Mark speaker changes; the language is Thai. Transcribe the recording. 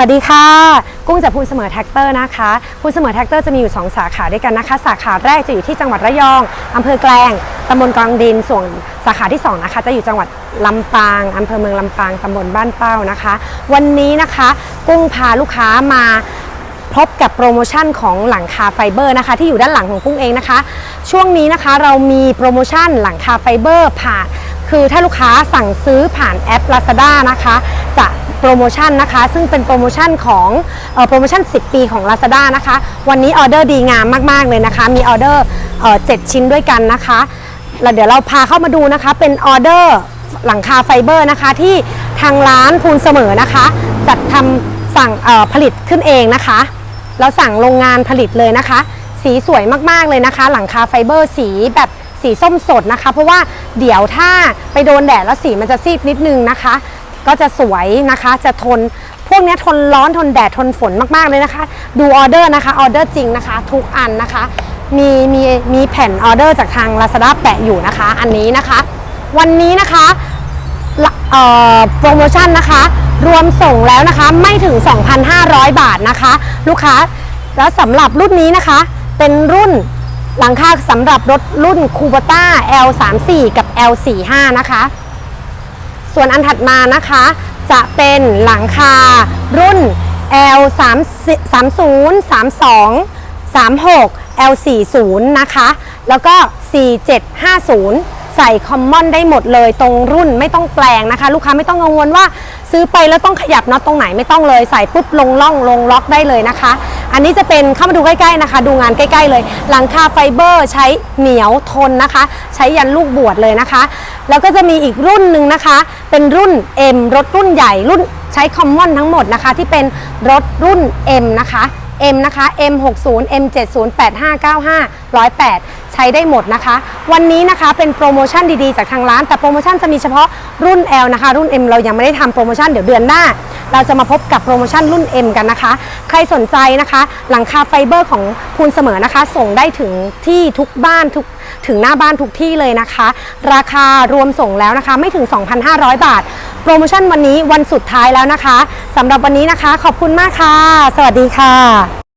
Speaker 1: สวัสดีค่ะ กุ้งจากพูนเสมอแท็กเตอร์นะคะพูนเสมอแท็กเตอร์จะมีอยู่ 2 สาขาด้วยกันนะคะ สาขาแรกจะอยู่ที่จังหวัดระยองอำเภอแกลงตำบลกลางดิน ส่วนสาขาที่2นะคะจะอยู่จังหวัดลำปางอำเภอเมืองลำปางตำบลบ้านเป้านะคะ วันนี้นะคะกุ้งพาลูกค้ามาพบกับโปรโมชั่นของหลังคาไฟเบอร์นะคะ ที่อยู่ด้านหลังของกุ้งเองนะคะ ช่วงนี้นะคะเรามีโปรโมชั่นหลังคาไฟเบอร์ผ่าน คือถ้าลูกค้าสั่งซื้อผ่านแอป Lazada นะคะ จะ โปรโมชั่นนะคะ ซึ่งเป็นโปรโมชั่นของโปรโมชั่น 10 ปีของ Lazada นะคะ วันนี้ออเดอร์ดีงามมาก ๆ เลยนะคะ มีออเดอร์เอ่อ7ชิ้นด้วยกันนะคะแล้วเดี๋ยวเราพาเข้ามาดูนะคะ เป็นออเดอร์หลังคาไฟเบอร์นะคะ ที่ทางร้านพูนเสมอนะคะ จัดทำสั่งผลิตขึ้นเองนะคะ เราสั่งโรงงานผลิตเลยนะคะ สีสวยมากๆเลยนะคะ หลังคาไฟเบอร์สีแบบสีส้มสดนะคะ เพราะว่าเดี๋ยวถ้าไปโดนแดดแล้วสีมันจะซีดนิดนึงนะคะ ก็จะสวยนะคะ จะทน พวกนี้ทนร้อนทนแดดทนฝนมากๆเลยนะคะ ดูออเดอร์นะคะออเดอร์จริงนะคะ ทุกอันนะคะ มีมีมีแผ่นออเดอร์จากทาง Lazada แปะอยู่นะคะ อันนี้นะคะ วันนี้นะคะโปรโมชั่นนะคะ รวมส่งแล้วนะคะไม่ถึง 2,500 บาทนะคะ ลูกค้าแล้วสำหรับรุ่นนี้นะคะ เป็นรุ่นหลังคาสำหรับรถรุ่นคู b ต้า L34 กับ L45 นะคะ ส่วนอันถัดมานะคะ จะเป็นหลังคารุ่น L 3 30 32 36 L 40นะคะ แล้วก็ 4750ใส่คอมมอนได้หมดเลยตรงรุ่นไม่ต้องแปลงนะคะ ลูกค้าไม่ต้องกังวลว่าซื้อไปแล้วต้องขยับน็อตตรงไหนไม่ต้องเลย ใส่ปุ๊บลงล่องลงล็อกได้เลยนะคะ อันนี้จะเป็นเข้ามาดูใกล้ๆนะคะ ดูงานใกล้ๆเลย หลังคาไฟเบอร์ใช้เหนียวทนนะคะ ใช้ยันลูกบวชเลยนะคะ แล้วก็จะมีอีกรุ่นหนึ่งนะคะ เป็นรุ่น M รถรุ่นใหญ่รุ่นใช้คอมมอนทั้งหมดนะคะ ที่เป็นรถรุ่น M นะคะ M นะคะ M60 M70 8595 108 ใช้ได้หมดนะคะ วันนี้นะคะเป็นโปรโมชั่นดีๆ จากทางร้าน แต่โปรโมชั่นจะมีเฉพาะรุ่น L นะคะ รุ่น M เรายังไม่ได้ทำโปรโมชั่นเดี๋ยวเดือนหน้า เราจะมาพบกับโปรโมชั่นรุ่น M กันนะคะ ใครสนใจนะคะ หลังคาไฟเบอร์ของพูนเสมอนะคะ ส่งได้ถึงที่ทุกบ้านทุกถึงหน้าบ้านทุกที่เลยนะคะ ราคารวมส่งแล้วนะคะไม่ถึง 2,500 บาท โปรโมชั่นวันนี้วันสุดท้ายแล้วนะคะสำหรับวันนี้นะคะ ขอบคุณมากค่ะ สวัสดีค่ะ